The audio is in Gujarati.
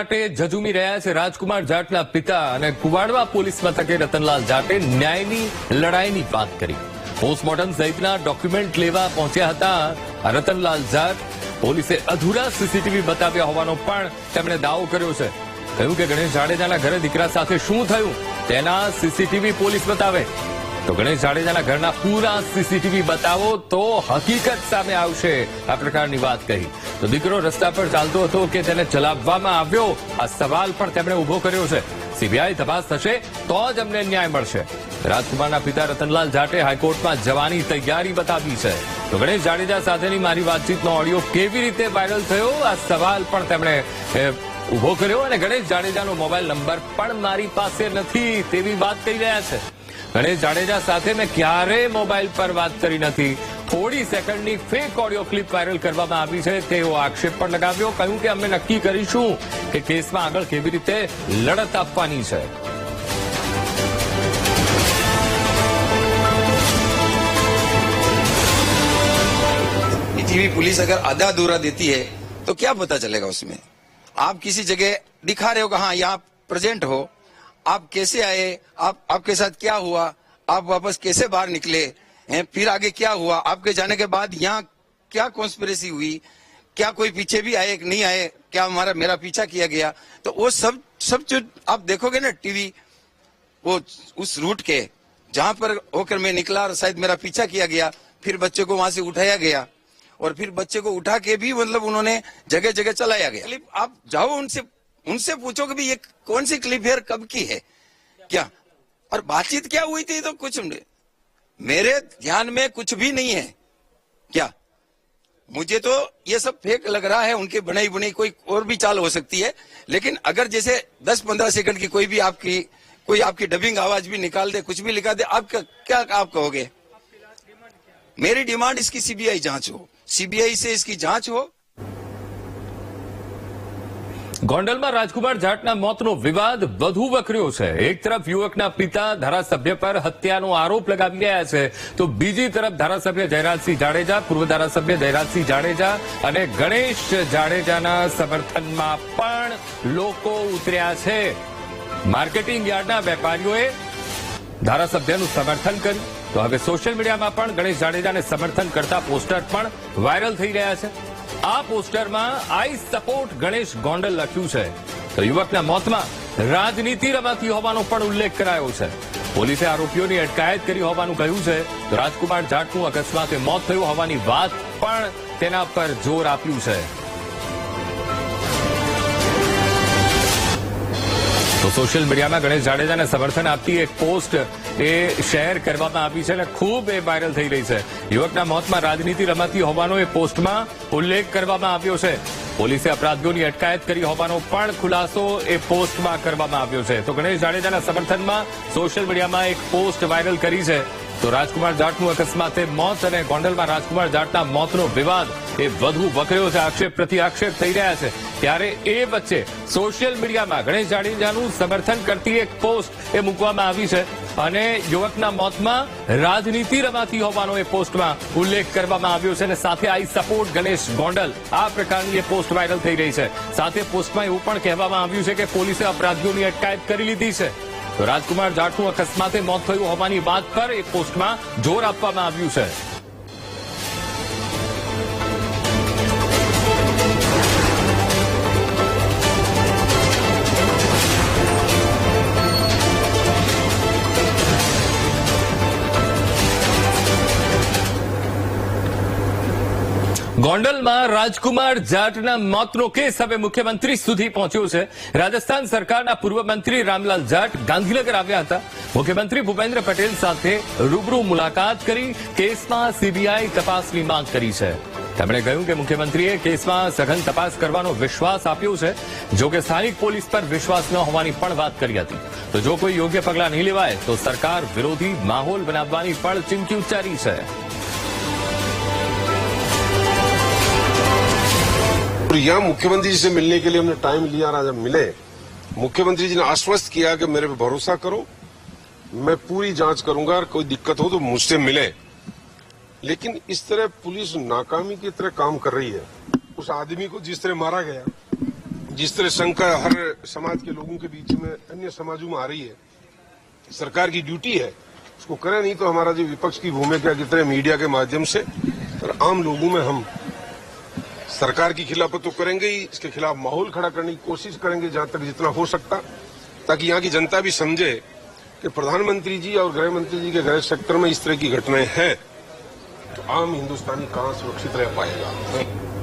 માટે જજુમી રહ્યા છે રાજકુમાર જાટના પિતા અને કુવાડવા પોલીસ મથકે રતનલાલ જાટે ન્યાયની લડાઈની વાત કરી. પોસ્ટમોર્ટમ સહિતના ડોક્યુમેન્ટ લેવા પહોંચ્યા હતા રતનલાલ જાટ. પોલીસે અધૂરા સીસીટીવી બતાવ્યા હોવાનો પણ તેમણે દાવો કર્યો છે. કહ્યું કે ગણેશ જાડેજાના ઘરે દીકરા સાથે શું થયું? તેના સીસીટીવી પોલીસ બતાવે. તો ગણેશ જાડેજાના ઘરના પૂરા સીસીટીવી બતાવો તો હકીકત સામે આવશે. આ પ્રકારની વાત કહી. તો દીકરો રસ્તા પર ચાલતો હતો કે તેને ચલાવવામાં આવ્યો? આ સવાલ પણ તેમણે ઊભો કર્યો છે. સીબીઆઈ તપાસ થશે તો જ અમને ન્યાય મળશે. રાજકુમારના પિતા રતનલાલ જાટે હાઈકોર્ટમાં જવાની તૈયારી બતાવી છે. તો ગણેશ જાડેજા સાથેની મારી વાતચીતનો ઓડિયો કેવી રીતે વાયરલ થયો? આ સવાલ પણ તેમણે ઊભો કર્યો. અને ગણેશ જાડેજાનો મોબાઈલ નંબર પણ મારી પાસે નથી તેવી વાત કહી રહ્યા છે. ગણેશ જાડેજા સાથે મેં ક્યારે મોબાઈલ પર વાત કરી નથી થોડી સેકન્ડની ફેક ઓડિયો ક્લિપ વાયરલ કરવામાં આવી છે તેવો આક્ષેપ પણ લગાવ્યો કહ્યું કે અમે નક્કી કરીશું કે કેસમાં આગળ કેવી રીતે લડત આપવાની છે टीवी पुलिस अगर आधा अधूरा देती है तो क्या पता चलेगा उसमें आप किसी जगह दिखा रहे हो कि हाँ यहाँ प्रेजेंट हो आप कैसे आए? आप, आपके साथ क्या हुआ? आप वापस कैसे बाहर निकले? हैं, फिर आगे क्या हुआ? आपके जाने के बाद यहाँ क्या कॉन्स्पिरेसी हुई? क्या कोई पीछे भी आए, नहीं आए? क्या हमारा, मेरा पीछा किया गया? तो वो सब सब जो आप देखोगे ना टीवी वो उस रूट के, जहाँ पर होकर मैं निकला और शायद मेरा पीछा किया गया, फिर बच्चे को वहाँ से उठाया गया। और फिर बच्चे को उठा के भी मतलब उन्होंने जगह जगह चलाया गया। आप जाओ उनसे उनसे पूछो कि ये कौन सी क्लिप है और कब की है? क्या? और बातचीत क्या हुई थी तो कुछ नहीं। मेरे ध्यान में कुछ भी नहीं है। क्या? मुझे तो ये सब फेक लग रहा है उनकी बनाई बुनाई कोई और भी चाल हो सकती है। लेकिन अगर जैसे 10-15 सेकंड की कोई भी आपकी कोई आपकी डबिंग आवाज़ भी निकाल दे कुछ भी लिखा दे आप क्या, क्या आप कहोगे? मेरी डिमांड इसकी सीबीआई जाँच हो। सीबीआई से इसकी जाँच हो। ગોંડલમાં રાજકુમાર જાટના મોતનો વિવાદ વધુ વકર્યો છે. એક તરફ યુવકના પિતા ધારાસભ્ય પર હત્યાનો આરોપ લગાવી રહ્યા છે, તો બીજી તરફ ધારાસભ્ય જયરાજસિંહ જાડેજા, પૂર્વ ધારાસભ્ય જયરાજસિંહ જાડેજા અને ગણેશ જાડેજાના સમર્થનમાં પણ લોકો ઉતર્યા છે. માર્કેટિંગ યાર્ડના વેપારીઓએ ધારાસભ્યનું સમર્થન કર્યું. તો હવે સોશિયલ મીડિયામાં પણ ગણેશ જાડેજાને સમર્થન કરતા પોસ્ટર પણ વાયરલ થઈ રહ્યા છે. આ પોસ્ટરમાં આઈ સપોર્ટ ગણેશ ગોંડલ લખ્યું છે. તો યુવકના મોતમાં રાજનીતિ રમાતી હોવાનો પણ ઉલ્લેખ કરાયો છે. પોલીસે આરોપીઓની અટકાયત કરી હોવાનું કહ્યું છે. તો રાજકુમાર જાટનું અકસ્માતે મોત થયું હોવાની વાત પણ તેના પર જોર આપ્યું છે. તો સોશિયલ મીડિયામાં ગણેશ જાડેજાને સમર્થન આપતી એક પોસ્ટ એ શેર કરવામાં આવી છે અને ખૂબ એ વાયરલ થઈ રહી છે. યુવકના મોતમાં રાજનીતિ રમાતી હોવાનો એ પોસ્ટમાં ઉલ્લેખ કરવામાં આવ્યો છે. પોલીસે અપરાધીઓની અટકાયત કરી હોવાનો પણ ખુલાસો એ પોસ્ટમાં કરવામાં આવ્યો છે. તો ગણેશ જાડેજાના સમર્થનમાં સોશિયલ મીડિયામાં એક પોસ્ટ વાયરલ કરી છે. તો રાજકુમાર જાટનું અકસ્માતે મોત અને ગોંડલમાં રાજકુમાર જાટના મોતનો વિવાદ એ વધુ વકર્યો છે. આક્ષેપ પ્રતિ આક્ષેપ થઈ રહ્યા છે. ત્યારે એ વચ્ચે સોશિયલ મીડિયામાં ગણેશ જાડેજાનું સમર્થન કરતી એક પોસ્ટ એ મૂકવામાં આવી છે. અને યુવકના મોતમાં રાજનીતિ રમાતી હોવાનો એ પોસ્ટમાં ઉલ્લેખ કરવામાં આવ્યો છે અને સાથે આઈ સપોર્ટ ગણેશ ગોંડલ. આ પ્રકારની એ પોસ્ટ વાયરલ થઈ રહી છે. સાથે પોસ્ટમાં એવું પણ કહેવામાં આવ્યું છે કે પોલીસે અપરાધીઓની અટકાયત કરી લીધી છે. તો રાજકુમાર જાટનું અકસ્માતે મોત થયું હોવાની વાત પર એ પોસ્ટમાં જોર આપવામાં આવ્યું છે. ગોંડલમાં રાજકુમાર જાટના મોતનો કેસ હવે મુખ્યમંત્રી સુધી પહોંચ્યો છે. રાજસ્થાન સરકારના પૂર્વ મંત્રી રામલાલ જાટ ગાંધીનગર આવ્યા હતા. મુખ્યમંત્રી ભૂપેન્દ્ર પટેલ સાથે રૂબરૂ મુલાકાત કરી કેસમાં સીબીઆઈ તપાસની માંગ કરી છે. તેમણે કહ્યું કે મુખ્યમંત્રીએ કેસમાં સઘન તપાસ કરવાનો વિશ્વાસ આપ્યો છે. જો કે સ્થાનિક પોલીસ પર વિશ્વાસ ન હોવાની પણ વાત કરી હતી. તો જો કોઈ યોગ્ય પગલાં નહીં લેવાય, તો સરકાર વિરોધી માહોલ બનાવવાની પણ ચીમકી ઉચ્ચારી છે. और यहाँ मुख्यमंत्री जी से मिलने के लिए हमने टाइम लिया और हम मिले। मुख्यमंत्री जी ने आश्वस्त किया कि मेरे पे भरोसा करो, मैं पूरी जाँच करूँगा, और कोई दिक्कत हो तो मुझसे मिले। लेकिन इस तरह पुलिस नाकामी की तरह काम कर रही है। उस आदमी को जिस तरह मारा गया, जिस तरह शंका हर समाज के लोगों के बीच में अन्य समाजों में आ रही है, सरकार की ड्यूटी है, उसको करें, नहीं तो हमारा जो विपक्ष की भूमिका कितने मीडिया के माध्यम से, और आम लोगों में हम सरकार की खिलाफ तो करेंगे ही, इसके खिलाफ माहौल खड़ा करने की कोशिश करेंगे जहाँ तक जितना हो सकता, ताकि यहाँ की जनता भी समझे कि प्रधानमंत्री जी और गृह मंत्री जी के गृह सेक्टर में इस तरह की घटनाएँ हैं तो आम हिंदुस्तानी कहाँ सुरक्षित रह पाएगा?